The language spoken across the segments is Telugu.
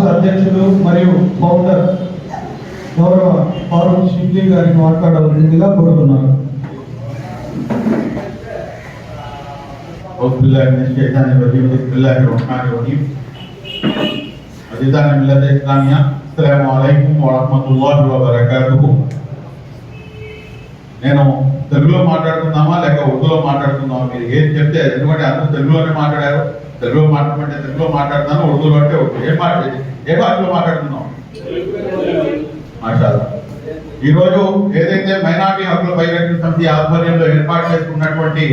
రాష్ట్ర అధ్యక్షులు మరియు ఫౌండర్ గౌరవ ఫారూక్ షిబ్లీ గారిని మాట్లాడవలసిందిగా కోరుతున్నాను أعوذ بالله من الشيطان الرجيم بسم الله الرحمن الرحيم أعزائي ملة إسلامية السلام عليكم ورحمة الله وبركاته నేను తెలుగులో మాట్లాడుతున్నామా లేక ఉర్దూలో మాట్లాడుతున్నామా మీరు ఏం చెప్తే అది. ఎందుకంటే అందరూ తెలుగులోనే మాట్లాడారు తెలుగులో మాట్లాడమంటే తెలుగులో మాట్లాడుతున్నాను ఉర్దూలో అంటే ఉర్దూ ఏ మాట ఏ భాషలో మాట్లాడుతున్నాం మాషాల్లా. ఈరోజు ఏదైతే మైనార్టీ హక్కుల పరిరక్షణ సమితి ఆధ్వర్యంలో ఏర్పాటు చేసుకున్నటువంటి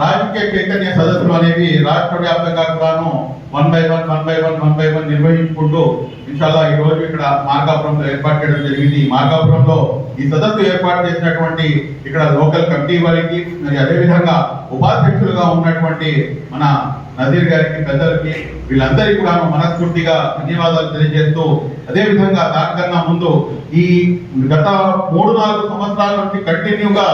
రాజకీయ చైతన్య సదస్సులు అనేవి రాష్ట్ర వ్యాప్తంగా కూడాను one by one one by one one by one నిర్వహించుకుంటూ ఇన్షాల్లా ఈ రోజు ఇక్కడ మార్గాపురంలో ఏర్పాటు చేయడం జరిగింది. ఈ మార్గాపురంలో ఈ సదస్సు ఏర్పాటు చేసినటువంటి ఇక్కడ లోకల్ కమిటీ వారికి మరి అదేవిధంగా ఉపాధ్యక్షులుగా ఉన్నటువంటి మన నజీర్ గారికి పెద్దలకి వీళ్ళందరికీ కూడా మనస్ఫూర్తిగా ధన్యవాదాలు తెలియజేస్తూ అదే విధంగా దానికన్నా ముందు ఈ గత మూడు నాలుగు సంవత్సరాల నుంచి కంటిన్యూగా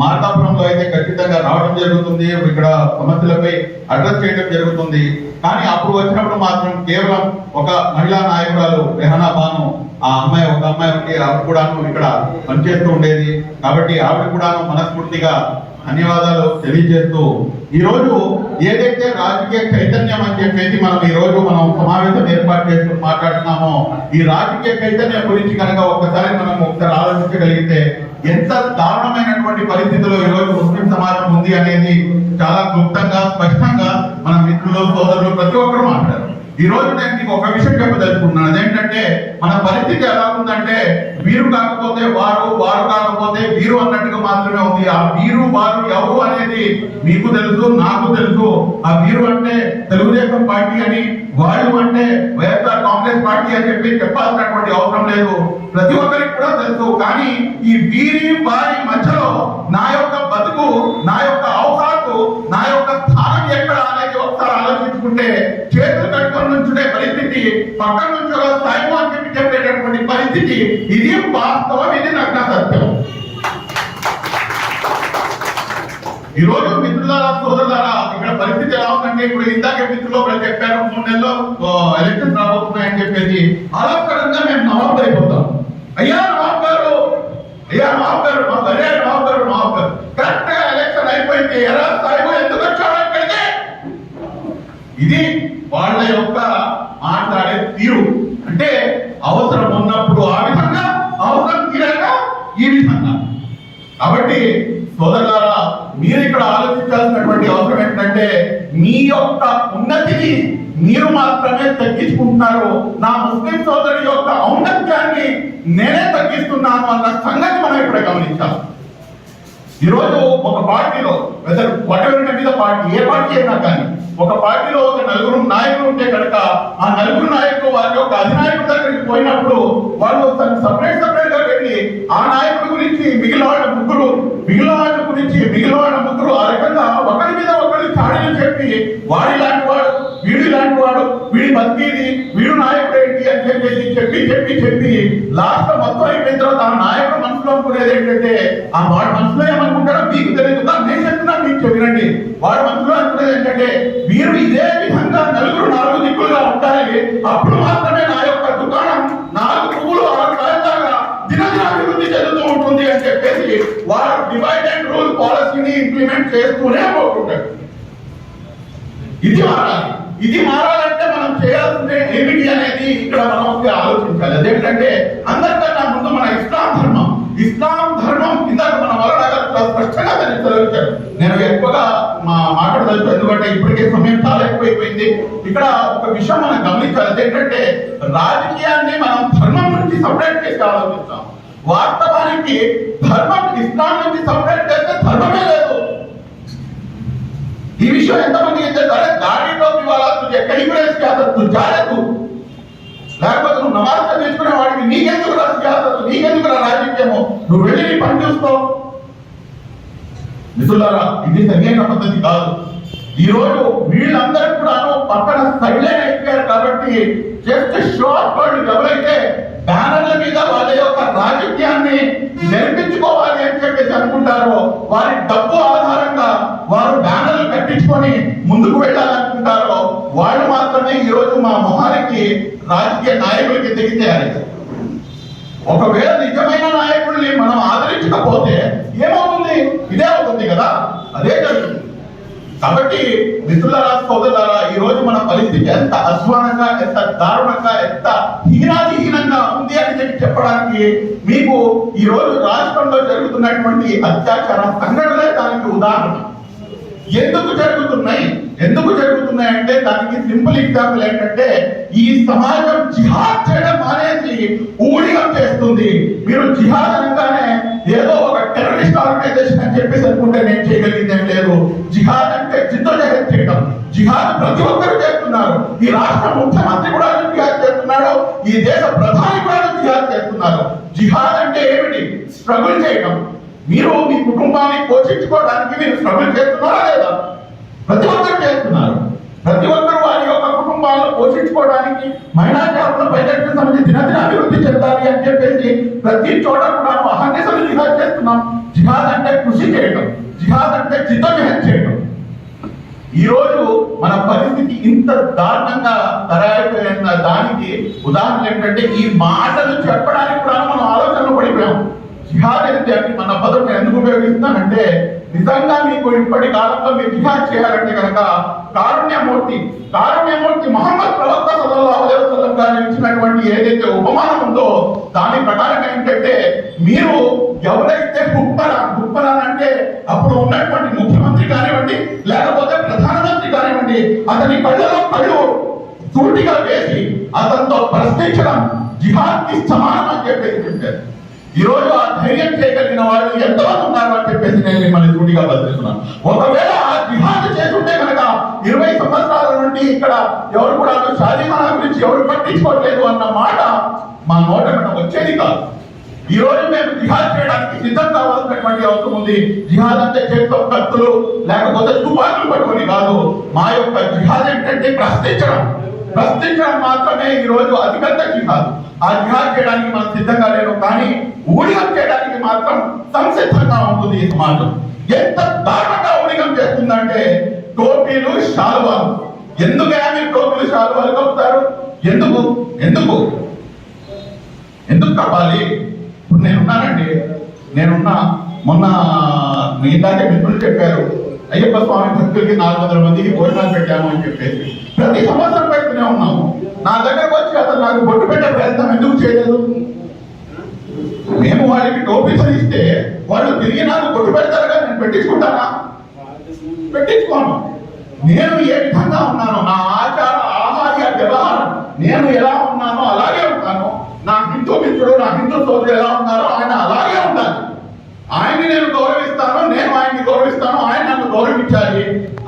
మార్తాపురంలో అయితే ఖచ్చితంగా రావడం జరుగుతుంది. ఇక్కడ సమస్యలపై అడ్రస్ చేయడం జరుగుతుంది. కానీ అప్పుడు వచ్చినప్పుడు మాత్రం కేవలం ఒక మహిళా నాయకురాలు రెహనా బాను ఆ అమ్మాయి ఒక అమ్మాయి ఉండి ఆవిడ కూడాను ఇక్కడ పనిచేస్తూ ఉండేది. కాబట్టి ఆవిడ కూడాను మనస్ఫూర్తిగా ధన్యవాదాలు తెలియజేస్తూ ఈరోజు ఏదైతే రాజకీయ చైతన్యం అని చెప్పేసి మనం ఈ రోజు మనం సమావేశం ఏర్పాటు చేసుకుని మాట్లాడుతున్నామో ఈ రాజకీయ చైతన్యం గురించి కనుక ఒక్కసారి మనం ఒకసారి ఆలోచించగలిగితే ఎంత దారుణమైనటువంటి పరిస్థితిలో ఈరోజు ముస్లిం సమాజం ఉంది అనేది చాలా క్లుప్తంగా స్పష్టంగా మన మిత్రులు సోదరులు ప్రతి ఒక్కరు మాట్లాడారు. ఈ రోజు నేను మీకు ఒక విషయం చెప్పదలుచుకున్నాను అదేంటంటే మన పరిస్థితి ఎలా ఉందంటే వీరు కాకపోతే వారు వారు కాకపోతే వీరు అన్నట్టుగా మాత్రమే ఉంది. ఆ వీరు వారు ఎవరు అనేది మీకు తెలుసు నాకు తెలుసు. ఆ వీరు అంటే తెలుగుదేశం పార్టీ అని వాళ్ళు అంటే వైఎస్ఆర్ కాంగ్రెస్ పార్టీ అని చెప్పి చెప్పాల్సినటువంటి అవసరం లేదు. ప్రతి ఒక్కరికి కూడా తెలుసు. కానీ ఈ వీరి వారి మధ్యలో నా యొక్క బతుకు నా యొక్క అవసరాలు నా యొక్క స్థానం ఎక్కడ అనేది ఒకసారి ఆలోచించుకుంటే పక్కన నుంచి ఒక స్థాయి అని చెప్పి చెప్పేటటువంటి పరిస్థితి ఇది వాస్తవం ఇది నగ్న సత్యం. ఈ రోజు మిత్రులారా సోదరులారా ఇక్కడ పరిస్థితి ఎలా ఉందంటే ఇప్పుడు ఇందాక మిత్రులు ఒకరు చెప్పారు మూడు నెలల్లో ఎలక్షన్ రాబోతున్నాయని అని చెప్పేసి అలక్కడంగా మేము నవాబ్ అయిపోతాం అయ్యా నవాబ్ గారు అయ్యా నవాబ్ గారు మా అయ్యా నవాబ్ గారు నవాబ్ గారు కరెక్ట్గా ఎలక్షన్ అయిపోయింది ఎలా స్థాయిలో ఎందుకు వచ్చాడు ఇక్కడికి ఇది వాళ్ళ యొక్క మాట్లాడే తీరు అంటే అవసరం ఉన్నప్పుడు ఆ విధంగా అవసరం తీరాక ఈ విధంగా కాబట్టి సోదరులారా మీరు ఇక్కడ ఆలోచించాల్సినటువంటి అవసరం ఏంటంటే మీ యొక్క ఉన్నతిని మీరు మాత్రమే తగ్గించుకుంటున్నారు. నా ముస్లిం సోదరి యొక్క ఔన్నత్యాన్ని నేనే తగ్గిస్తున్నాను అన్న సంగతి మనం ఇప్పుడే గమనించాలి ఈరోజు ఒక పార్టీలో వెదర్ వాటెవర్ మీద పార్టీ ఏ పార్టీ అయినా కానీ ఒక పార్టీలో ఒక నలుగురు నాయకులు ఉంటే కనుక ఆ నలుగురు నాయకులు వారి యొక్క అధినాయకుడి దగ్గరికి పోయినప్పుడు వాళ్ళు సపరేట్ సపరేట్గా వెళ్ళి ఆ నాయకుడి గురించి మిగిలిన వాళ్ళ ముగ్గురు మిగిలిన వాళ్ళ గురించి మిగిలిన వాళ్ళ ముగ్గురు ఆ రకంగా ఒకరి మీద ఒకరి చాడీలు చెప్పి వాడి లాంటి వాడు వీడి లాంటి వాడు వీడి బతికేది వీడు నాయకుడు ఏంటి అని చెప్పేసి చెప్పి లాస్ట్ మొత్తం అయిపోయిన తర్వాత ఆ నాయకుడు మనసులో అనుకునేది ఏంటంటే ఆ వాడు మనసులో ఏమనుకుంటాడో మీకు తెలియదు. నేను చెప్తున్నా మీకు చెప్పినండి వాడు మనసులో అనుకునేది ఏంటంటే మీరు ఇదే విధంగా నలుగురు నాలుగు దిక్కులుగా ఉంటాయి అప్పుడు మాత్రమే నా యొక్క దుకాణం నాలుగు పువ్వులు ఆరు కాయలాగా అభివృద్ధి చెందుతూ ఉంటుంది అని చెప్పేసి వారు డివైడ్ అండ్ రూల్ పాలసీని ఇంప్లిమెంట్ చేస్తూనే పోతుంటారు ఇది మారాలి. ఇది మారాలి చేయాల్సిందే ఏమిటి అనేది ఇక్కడ మనం ఒకటి ఆలోచించాలి. అదేమిటంటే అందరికన్నా ముందు మన ఇస్లాం ధర్మం. ఇస్లాం ధర్మం ఇందాక మన వలన స్పష్టంగా దాన్ని చదివించారు నేను ఎక్కువగా మా మాట్లాడదలుచు ఎందుకంటే ఇప్పటికే సమయం చాలా ఎక్కువైపోయింది. ఇక్కడ ఒక విషయం మనం గమనించాలి. అదేంటంటే రాజకీయాన్ని మనం ధర్మం నుంచి సపరేట్ చేసి ఆలోచిస్తాం. వాస్తవానికి ధర్మం ఇస్లాం నుంచి సపరేట్ చేస్తే ధర్మమే లేదు. ఈ విషయం ఎంతమంది అయితే వెళ్ళి మిత్రులారా ఇది సరైన పద్ధతి కాదు. ఈ రోజు వీళ్ళందరూ కూడాను పక్కన సైలెంట్ అయిపోయారు కాబట్టి జస్ట్ షార్ట్ వర్డ్ ఎవరైతే బ్యానర్ల మీద వాళ్ళ యొక్క రాజకీయాన్ని నిర్మించుకోవాలి అని చెప్పేసి అనుకుంటారో వారి డబ్బు ఆధారంగా వారు బ్యానర్లు కట్టించుకొని ముందుకు వెళ్ళాలనుకుంటారో వాళ్ళు మాత్రమే ఈ రోజు మా మొహానికి రాజకీయ నాయకులకి దిగితే ఒకవేళ నిజమైన నాయకుల్ని మనం ఆదరించకపోతే ఏమవుతుంది? ఇదే అవుతుంది కదా? అదే జరుగుతుంది. కాబట్టి మిత్రులారా సోదరులారా ఈ రోజు మన పరిస్థితి ఎంత అధ్వానంగా ఎంత దారుణంగా ఎంత హీనాదిహీనంగా ఉంది అని చెప్పి చెప్పడానికి మీకు ఈ రోజు రాష్ట్రంలో జరుగుతున్నటువంటి అత్యాచార సంఘటనలే దానికి ఉదాహరణ. ఎందుకు జరుగుతున్నాయి? ఎందుకు జరుగుతున్నాయి అంటే దానికి సింపుల్ ఎగ్జాంపుల్ ఏంటంటే ఈ సమాజం జిహాద్ చేయడం మానేసి ఊడిగం చేస్తుంది. మీరు జిహాద్ జిహాద్ ప్రతి ఒక్కరు చేస్తున్నారు. ఈ రాష్ట్ర ముఖ్యమంత్రి కూడా జిహాద్ చేస్తున్నాడు. ఈ దేశ ప్రధాని కూడా జిహాద్ చేస్తున్నారు. జిహాద్ అంటే ఏమిటి? స్ట్రగుల్ చేయడం మీరు మీ కుటుంబాన్ని పోషించుకోవడానికి మీరు స్ట్రగుల్ చేస్తున్నారా లేదా? ప్రతి ఒక్కరు చేస్తున్నారు. ప్రతి ఒక్కరు వారి యొక్క కుటుంబాలను పోషించుకోవడానికి మైనార్టీ హక్కుల పరిరక్షణ సమితి దినదిన అభివృద్ధి చెందాలి అని చెప్పేసి ప్రతి చోట కూడా అహర్నిశలు జిహాద్ చేస్తున్నాం. జిహాద్ అంటే కృషి చేయడం జిహాద్ అంటే జితోజహం చేయడం ఈరోజు మన పరిస్థితి ఇంత దారుణంగా తయారైపోయిన దానికి ఉదాహరణ ఏంటంటే ఈ మాటలు చెప్పడానికి కూడా మనం ఆలోచనలో పడిపోయాం జిహాద్ ఏంటి అని మన పదం ఎందుకు ఉపయోగిస్తానంటే నిజంగా మీకు ఇప్పటి కాలంలో మీరు జిహాద్ చేయాలంటే కనుక కారుణ్యమూర్తి కారుణ్యమూర్తి మహమ్మద్ ప్రవక్త సల్లల్లాహు గారు ఇచ్చినటువంటి ఏదైతే ఉపమానం ఉందో దాని ప్రకారం ఏంటంటే మీరు ఎవరైతే గుప్పరా గుప్పరా అంటే అప్పుడు ఉన్నటువంటి ముఖ్యమంత్రి కానివ్వండి లేకపోతే చేసి అతని కళ్ళలో కళ్ళు సూటిగా వేసి అతనితో ప్రశ్నించడం జిహాద్కి సమానం అని చెప్పేసి చెప్పారు. ఈరోజు ఆ ధైర్యం చేయగలిగిన వాళ్ళు ఎంతమంది ఉన్నారు అని చెప్పేసి నేను మిమ్మల్ని సూటిగా బదిలిస్తున్నాను ఒకవేళ ఆ జిహాద్ చేస్తుంటే కనుక ఇరవై సంవత్సరాల నుండి ఇక్కడ ఎవరు కూడా షాదీమానా గురించి ఎవరు పట్టించుకోవట్లేదు అన్న మాట మా నోట వచ్చేది కాదు. ఈ రోజు మేము జిహాద్ చేయడానికి సిద్ధం కావాల్సినటువంటి అవసరం ఉంది. జిహాద్ అంటే చేతితో కత్తులు లేకపోతే తుపాకులు పట్టుకొని కాదు. మా యొక్క జిహాద్ ఏంటంటే ప్రశ్నించడం. ప్రశ్నించడం మాత్రమే ఈ రోజు అతిపెద్ద జిహాద్. ఆ జిహాద్ చేయడానికి మనం సిద్ధంగా లేము కానీ ఊడిగం చేయడానికి మాత్రం సంసిద్ధంగా ఉంటుంది ఈ సమాజం. ఎంత దారుణంగా ఊడిగం చేస్తుందంటే టోపీలు శాలువాలు ఎందుకే మీరు టోపీలు శాలువాలు కప్పుతారు? ఎందుకు? ఎందుకు? ఎందుకు కప్పాలి? ఇప్పుడు నేనున్నానండి. నేనున్నా. మొన్న మీ ఇందాకే మిత్రులు చెప్పారు అయ్యప్ప స్వామి భక్తులకి నాలుగు వందల మందికి భోజనాలు పెట్టాము అని చెప్పేసి. ప్రతి సంవత్సరం పెడుతూనే ఉన్నాము. నా దగ్గరకు వచ్చి అతను నాకు బొట్టు పెట్టే ప్రయత్నం ఎందుకు చేయలేదు? మేము వాళ్ళకి టోపీసులు ఇస్తే వాళ్ళు తిరిగి నాకు బొట్టు పెడతారుగా నేను పెట్టించుకుంటానా? పెట్టించుకోను. నేను ఏ విధంగా ఉన్నానో నా ఆచార ఆహార్య వ్యవహారం నేను ఎలా ఉన్నానో అలాగే ఉంటాను. నా హిందూ మిత్రుడు నా హిందూ సోదరుడు ఎలా ఉన్నారో ఆయన అలాగే ఉండాలి. ఆయన్ని నేను గౌరవిస్తాను నేను ఆయన్ని గౌరవిస్తాను ఆయన నన్ను గౌరవించాలి.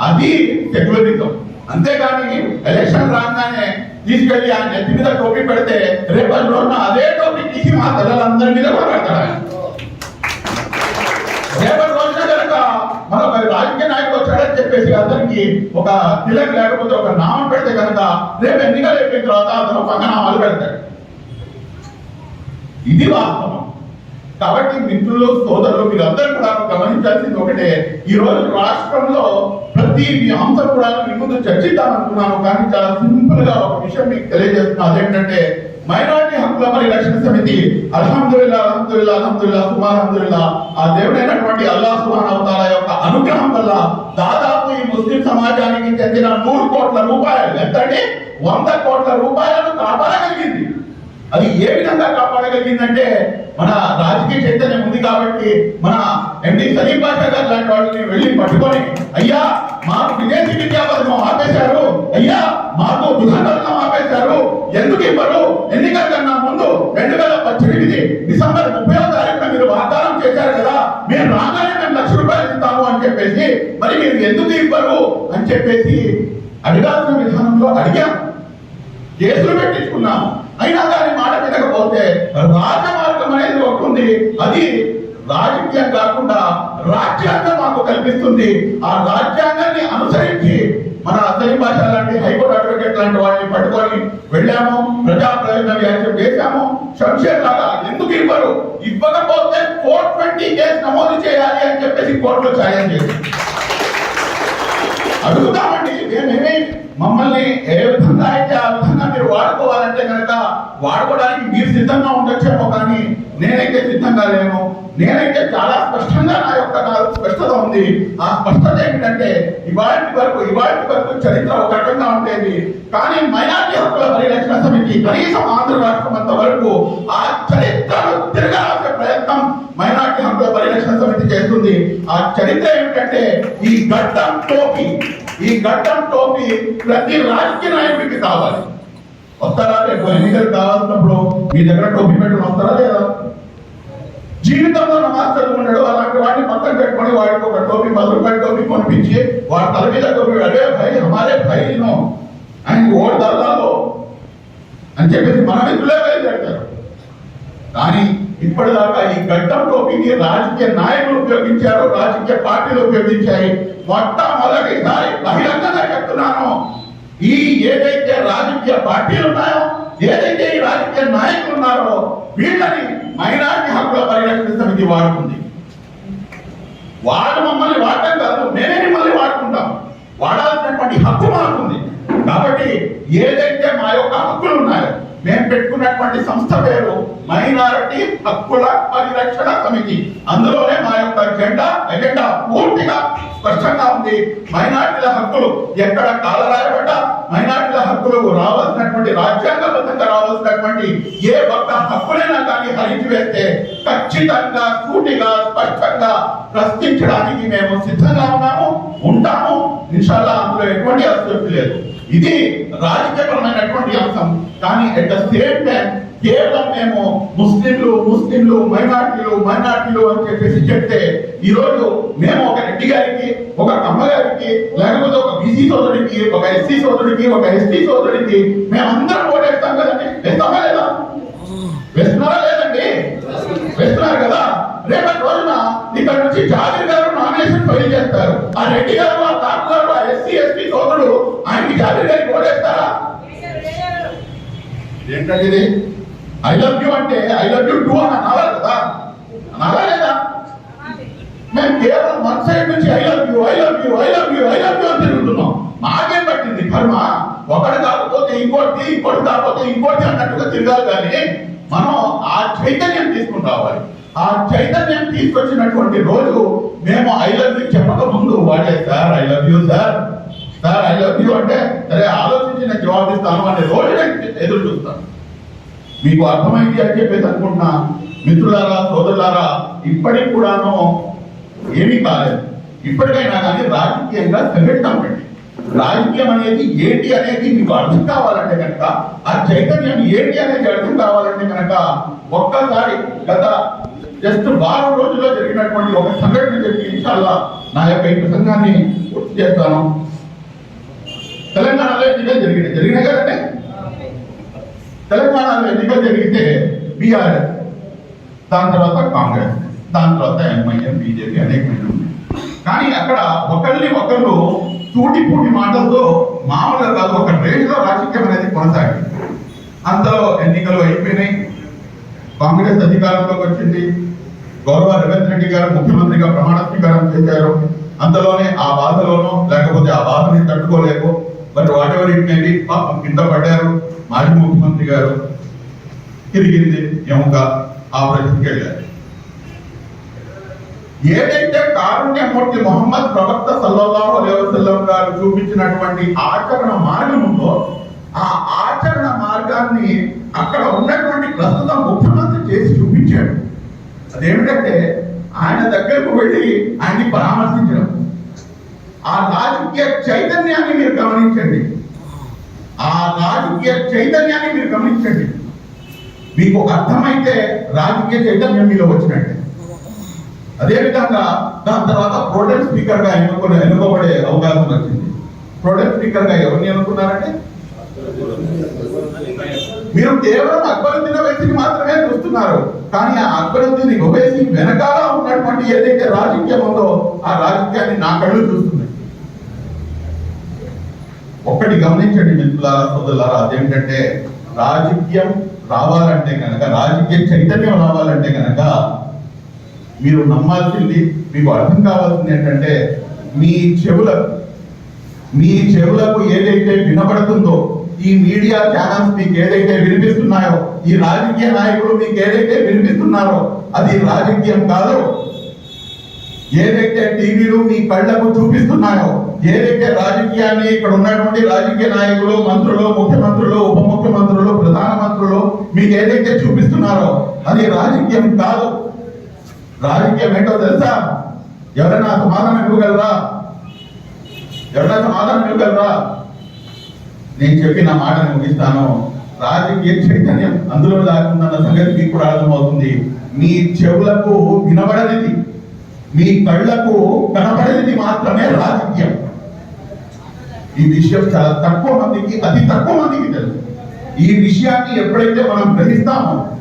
అది సెక్యులరిజం అంతేగాని ఎలక్షన్ రాగానే తీసుకెళ్ళి ఆయన నెత్తి మీద టోపీ పెడితే రేపటి రోజున అదే టోపీ తీసి మా పిల్లలందరి మీద కూడా పెడతాడు రేపటి రోజున కనుక మన మరి రాజకీయ నాయకుడు వచ్చాడని చెప్పేసి అతనికి ఒక తిలక్ లేకపోతే ఒక నామం పెడితే కనుక రేపు ఎన్నికలు అయిపోయిన తర్వాత అతను పంగనామాలు పెడతాడు. ఇది వాస్తవం. కాబట్టి మిత్రులు సోదరులు మీరందరూ కూడా గమనించాల్సింది ఒకటే. ఈ రోజు రాష్ట్రంలో ప్రతి అంశం కూడా మీ ముందు చర్చిద్దామనుకున్నాను కానీ చాలా సింపుల్గా ఒక విషయం మీకు తెలియజేస్తున్నా. అదేంటంటే మైనారిటీ హక్కుల పరిరక్షణ సమితి అల్హమ్దుల్లా అల్హమ్దుల్లా అల్హమ్దుల్లా సుమారహమ్దుల్లా ఆ దేవుడైనటువంటి అల్లా సుహాన్ అవతాల యొక్క అనుగ్రహం వల్ల దాదాపు ఈ ముస్లిం సమాజానికి చెందిన నూరు కోట్ల రూపాయలు. ఎంతంటే వంద కోట్ల రూపాయలను కాపాడగలిగింది. అది ఏ విధంగా కాపాడగలిగిందంటే మన రాజకీయ చైతన్యం ఉంది కాబట్టి మన ఎండి సలీం పాషా గారు లాంటి వాళ్ళని వెళ్ళి పట్టుకొని అయ్యా మాకు విదేశీ విద్యా ఆపేశారు. అయ్యా మాకు గృహకరణం ఆపేశారు. ఎందుకు ఇవ్వరు? ఎన్నికల కన్నా ముందు రెండు వేల పద్దెనిమిది డిసెంబర్ ముప్పై తారీఖున మీరు వాగ్దానం చేశారు కదా మేము రాగానే మేము లక్ష రూపాయలు ఇస్తాము అని చెప్పేసి మరి మీరు ఎందుకు ఇవ్వరు? అని చెప్పేసి అడగాల్సిన విధానంలో అడిగాం. కేసులు పెట్టించుకున్నాం అయినా దాని మాట వినకపోతే రాజమార్గం అనేది ఒకటి ఉంది. అది రాజకీయం కాకుండా రాజ్యాంగం మాకు కల్పిస్తుంది. ఆ రాజ్యాంగాన్ని అనుసరించి మన అసలు భాష లాంటి హైకోర్టు అడ్వకేట్ లాంటి వాళ్ళని పట్టుకొని వెళ్ళాము ప్రజా ప్రయోజన వ్యాఖ్య వేశాము శంషేర్ లాగా ఎందుకు ఇవ్వరు? ఇవ్వకపోతే ఫోర్ ట్వంటీ కేసు నమోదు చేయాలి అని చెప్పేసి కోర్టులో ఛాయం చేసి అడుగుతామండి మేమేమి మమ్మల్ని ఏ విధంగా అయితే ఆ విధంగా మీరు వాడుకోవాలంటే కనుక వాడుకోవడానికి మీరు సిద్ధంగా ఉండొచ్చేమో కానీ నేనైతే సిద్ధంగా లేను. నేనైతే చాలా స్పష్టంగా నా యొక్క స్పష్టత ఉంది. ఆ స్పష్టత ఏమిటంటే ఇవాటి వరకు ఇవాటి వరకు చరిత్ర ఒక రకంగా ఉండేది. కానీ మైనార్టీ హక్కుల పరిరక్షణ సమితి కనీసం ఆంధ్ర రాష్ట్రం అంత వరకు ఆ చరిత్రను తిరగాల్సిన ప్రయత్నం మైనార్టీ హక్కుల పరిరక్షణ సమితి చేస్తుంది. ఆ చరిత్ర ఏమిటంటే ఈ గడ్డం టోపీ. ఈ గడ్డం టోపీ ప్రతి రాజకీయ నాయకుడికి కావాలి వస్తారా రేపు ఎన్నికలు కావాల్సినప్పుడు? మీ దగ్గర టోపీ పెట్టుకుని వస్తారా లేదా? జీవితంలో నమాజ్ చదువుకున్నాడు అలాంటి వాడిని పక్కన పెట్టుకొని వాడికి ఒక టోపీ పది రూపాయల టోపీ కొనిపించి వాడి తల మీద టోపీ అదే భయ్ హమారే భయ్ నో. ఆయన ఓడి దల్లాలో అని చెప్పేసి మన మిత్రులే బయలుదేరుతారు. కానీ ఇప్పటిదాకా ఈ గడ్డం టోపీని రాజకీయ నాయకులు ఉపయోగించారు రాజకీయ పార్టీలు ఉపయోగించాయి. మొట్టమొదటిసారి బహిరంగంగా చెప్తున్నాను. ఈ ఏదైతే రాజకీయ పార్టీలు ఉన్నాయో ఏదైతే ఈ రాజకీయ నాయకులు ఉన్నారో వీళ్ళని మైనారిటీ హక్కుల పరిరక్షణ సమితి వాడుకుంది. వాళ్ళు మమ్మల్ని వాడటం కాదు నేనే మిమ్మల్ని వాడుకుంటాం. వాడాల్సినటువంటి హక్కు మారుతుంది కాబట్టి ఏదైతే మా యొక్క హక్కులు ఉన్నాయో మేము పెట్టుకున్నటువంటి సంస్థ పేరు మైనారిటీ హక్కుల పరిరక్షణ సమితి. అందులోనే మా యొక్క జెండా ఎజెండా స్పష్టంగా ఉంది. మైనార్టీల హక్కులు ఎక్కడ కాలరాయబడ్డ మైనార్టీల హక్కులు రావాల్సినటువంటి రాజ్యాంగబద్ధంగా రావాల్సినటువంటి ఏ ఒక్క హక్కులైనా కానీ హరించి వేస్తే ఖచ్చితంగా సూటిగా స్పష్టంగా ప్రశ్నించడానికి మేము సిద్ధంగా ఉన్నాము ఉంటాము. ఇన్షాల్లా అందులో ఎటువంటి అస్తిత్వం లేదు. ఇది రాజకీయపరమైనటువంటి అంశం. కానీ అట్ ద సేమ్ టైం కేవలం మేము ముస్లింలు ముస్లింలు మైనార్టీలు మైనార్టీలు అని చెప్పేసి చెప్తే ఈ రోజు మేము ఒక రెడ్డి గారికి ఒక అమ్మగారికి లేకపోతే ఒక బీసీ సోదరుడికి ఒక ఎస్సీ సోదరుడికి ఒక ఎస్టీ సోదరుడికి మేమందరం ఓటేస్తాం కదండి. వేస్తామా లేదా? వేస్తున్నారా లేదండి? వేస్తున్నారు కదా. రేపటి రోజున ఇక్కడ నుంచి జాబీర్ గారు నామినేషన్ ఫైల్ చేస్తారు. ఆ రెడ్డి గారు ఆ తాకు గారు ఆ ఎస్సీ ఎస్టీ సోదరుడు ఆయనకి జాబీర్ గారికి ఓటేస్తారా? ఏంటంటే ఇది? ఐ లవ్ యూ అంటే ఐ లవ్ యూ టూ అని అనాలి కదా. అనాలా I love you I love you I love you I love you అని తిరుగుతున్నాం. మాకేం పట్టింది? కర్మ. ఒకటి కాకపోతే ఇంకోటి ఇంకోటి కాకపోతే ఇంకోటి అన్నట్టుగా తిరగాలి కానీ మనం ఆ చైతన్యం తీసుకుని రావాలి. ఆ చైతన్యం తీసుకొచ్చినటువంటి రోజు మేము ఐ లవ్ యూ చెప్పక ముందు వాడే sir I love you sir sir I love you అంటే సరే ఆలోచించి నేను జవాబు ఇస్తాను అనే రోజు నేను ఎదురు చూస్తాను. మీకు అర్థమైంది అని చెప్పేసి అనుకుంటున్నా. మిత్రులారా సోదరులారా ఇప్పటికి కూడాను ఏమీ కాలేదు. ఇప్పటికైనా కానీ రాజకీయంగా సంఘటన అవ్వండి రాజకీయం అనేది ఏంటి అనేది మీకు అర్థం కావాలంటే కనుక ఆ చైతన్యం ఏంటి అనేది అర్థం కావాలంటే కనుక ఒక్కసారి గత జస్ట్ వారం రోజుల్లో జరిగినటువంటి ఒక సంఘటన చెప్పి ఇన్షాల్లా నా యొక్క ఈ ప్రసంగాన్ని పూర్తి చేస్తాను. తెలంగాణలో ఎన్నికలు జరిగినాయి జరిగినాయి కదండి? తెలంగాణలో ఎన్నికలు జరిగితే బీఆర్ఎస్ దాని తర్వాత కాంగ్రెస్ దాని తర్వాత ఎంఐఎం బీజేపీ అనేకమైన ఉన్నాయి కానీ అక్కడ ఒకరిని ఒకరు తూటిపూటి మాటలతో మామూలుగా కాదు ఒక రేంజ్లో రాజకీయం అనేది కొనసాగింది. అంతలో ఎన్నికలు అయిపోయినాయి. కాంగ్రెస్ అధికారంలోకి వచ్చింది. గౌరవ రేవంత్ రెడ్డి గారు ముఖ్యమంత్రిగా ప్రమాణ స్వీకారం చేశారు. అంతలోనే ఆ బాధలోనో లేకపోతే ఆ బాధని తట్టుకోలేకో but whatever it maybe పాపం కింద పడ్డారు మాజీ ముఖ్యమంత్రి గారు. తిరిగింది ఎముక ఆపరేషన్కి వెళ్ళారు. ఏదైతే కారుణ్యమూర్తి మొహమ్మద్ ప్రవక్త సల్లల్లాహు అలైహి గారు చూపించినటువంటి ఆచరణ మార్గం ఉందో ఆ ఆచరణ మార్గాన్ని అక్కడ ఉన్నటువంటి ప్రస్తుత ముఖ్యమంత్రి చేసి చూపించాడు. అదేమిటంటే ఆయన దగ్గరకు వెళ్ళి ఆయన్ని పరామర్శించడం. ఆ రాజకీయ చైతన్యాన్ని మీరు గమనించండి. ఆ రాజకీయ చైతన్యాన్ని మీరు గమనించండి. మీకు అర్థమైతే రాజకీయ చైతన్యం మీలో వచ్చినట్టే. అదే విధంగా దాని తర్వాత ప్రోటెం స్పీకర్గా ఎన్నుకునే ఎన్నుకోబడే అవకాశం వచ్చింది. ప్రోటెం స్పీకర్గా ఎవరిని ఎన్నుకున్నారంటే? మీరు కేవలం అక్బరుద్దీన్ వ్యక్తిని మాత్రమే చూస్తున్నారు. కానీ ఆ అక్బరుద్దీన్ ఓవైసీ వెనకాల ఉన్నటువంటి ఏదైతే రాజకీయం ఉందో ఆ రాజకీయాన్ని నా కళ్ళు చూస్తున్నాయి. ఒక్కటి గమనించండి మిత్రులారా సోదరులారా అదేంటంటే రాజకీయం రావాలంటే కనుక రాజకీయ చైతన్యం రావాలంటే కనుక మీరు నమ్మాల్సింది మీకు అర్థం కావాల్సింది ఏంటంటే మీ చెవులకు మీ చెవులకు ఏదైతే వినబడుతుందో ఈ మీడియా ఛానల్స్ మీకు ఏదైతే వినిపిస్తున్నాయో ఈ రాజకీయ నాయకులు మీకు ఏదైతే వినిపిస్తున్నారో అది రాజకీయం కాదు. ఏదైతే టీవీలు మీ కళ్ళకు చూపిస్తున్నాయో ఏదైతే రాజకీయాన్ని ఇక్కడ ఉన్నటువంటి రాజకీయ నాయకులు మంత్రులు ముఖ్యమంత్రులు ఉప ముఖ్యమంత్రులు ప్రధానమంత్రులు మీకు ఏదైతే చూపిస్తున్నారో అది రాజకీయం కాదు. రాజకీయం ఏంటో తెలుసా? ఎవరైనా సమాధానం ఇవ్వగలరా? ఎవరైనా సమాధానం ఇవ్వగలరా? నేను చెప్పిన మాటను ముగిస్తాను. రాజకీయ చైతన్యం అందులో దాకుందన్న సంగతి మీకు కూడా అర్థమవుతుంది. మీ చెవులకు వినబడనిది. మీ కళ్ళకు కనబడేది మాత్రమే రాజకీయం. ఈ విషయం చాలా తక్కువ మందికి అతి తక్కువ మందికి తెలుసు. ఈ విషయాన్ని ఎప్పుడైతే మనం గ్రహిస్తామో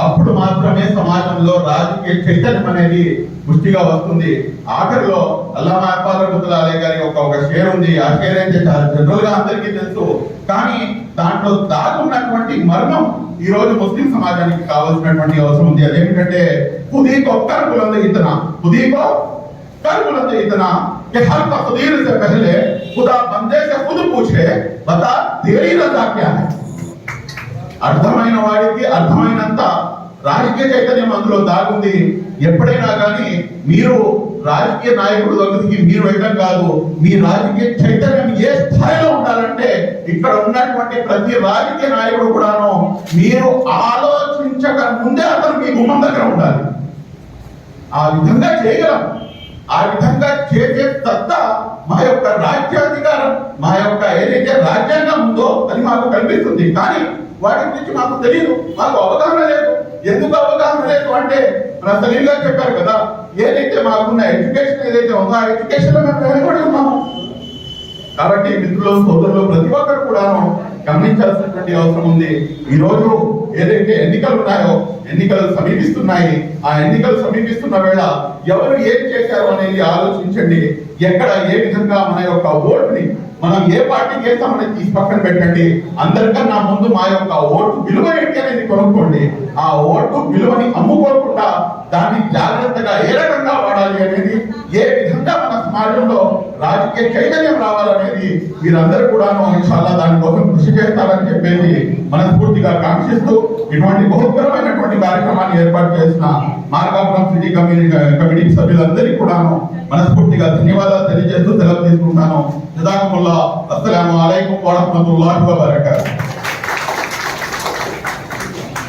అప్పుడు మాత్రమే సమాజంలో రాజకీయ చైతన్యం అనేది పుష్టిగా వస్తుంది ఆఖరిలో అల్లామా అక్బర్ రహమతుల్లాహి అలైహి గారి ఒక ఒక షేర్ ఉంది ఆ షేర్ అయితే చాలా జనరల్ గా అందరికీ తెలుసు కానీ దాంట్లో దాగున్నటువంటి మర్మం ఈ రోజు ముస్లిం సమాజానికి కావాల్సినటువంటి అవసరం ఉంది అదేమిటంటే ఖుదీకో కర్ బులంద్ ఇతనా ఖుదీకో कर बुलंद इतना कि हर तकदीर से पहले खुदा बंदे से खुद पूछे बता तेरी रजा क्या है అర్థమైన వాడికి అర్థమైనంత రాజకీయ చైతన్యం అందులో దాగుంది. ఎప్పుడైనా కానీ మీరు రాజకీయ నాయకుడు దగ్గరికి మీరు వెళ్ళడం కాదు మీ రాజకీయ చైతన్యం ఏ స్థాయిలో ఉండాలంటే ఇక్కడ ఉన్నటువంటి ప్రతి రాజకీయ నాయకుడు కూడాను మీరు ఆలోచించక ముందే అతను మీ గుమ్మం దగ్గర ఉండాలి. ఆ విధంగా చేయగలం. ఆ విధంగా చేసే తత్త మా యొక్క రాజ్యాధికారం మా యొక్క ఏదైతే రాజ్యాంగం ఉందో అది మాకు కనిపిస్తుంది కానీ వాటి గురించి మాకు తెలియదు మాకు అవగాహన లేదు. ఎందుకు అవగాహన లేదు అంటే మన సలీల్ గారు చెప్పారు కదా ఏదైతే మాకున్న ఎడ్యుకేషన్ ఏదైతే ఉందో ఆ ఎడ్యుకేషన్లో మేము ఉన్నాము కాబట్టి మిత్రులు సోదరులు ప్రతి ఒక్కరు కూడాను గమనించాల్సినటువంటి అవసరం ఉంది. ఈ రోజు ఏదైతే ఎన్నికలు ఉన్నాయో ఎన్నికలు సమీపిస్తున్నాయి. ఆ ఎన్నికలు సమీపిస్తున్న వేళ ఎవరు ఏం చేశారు అనేది ఆలోచించండి. ఎక్కడ ఏ విధంగా మన యొక్క ఓటుని మనం ఏ పార్టీ చేస్తామని తీసి పక్కన పెట్టండి. అందరికన్నా ముందు మా యొక్క ఓటు విలువ ఏంటి అనేది కొనుక్కోండి. ఆ ఓటు విలువని అమ్ముకోకుండా దాన్ని జాగ్రత్తగా ఏ రకంగా వాడాలి అనేది ఏ విధంగా మన సమాజంలో రాజకీయ చైతన్యం రావాలనేది మీరందరూ కూడాను చాలా దానికోసం కృషి చేస్తారని చెప్పేసి మనస్ఫూర్తిగా కాంక్షిస్తూ ఇటువంటి బహుత్తరమైనటువంటి కార్యక్రమాన్ని ఏర్పాటు చేసిన మార్గాపురం సిటీ కమిటీ కమిటీ సభ్యులందరికీ కూడాను మనస్ఫూర్తిగా ధన్యవాదాలు తెలియజేస్తూ సెలవు తీసుకుంటాను. अल्लाह अस्सलाम वालेकुम व रहमतुल्लाहि व बरकातहू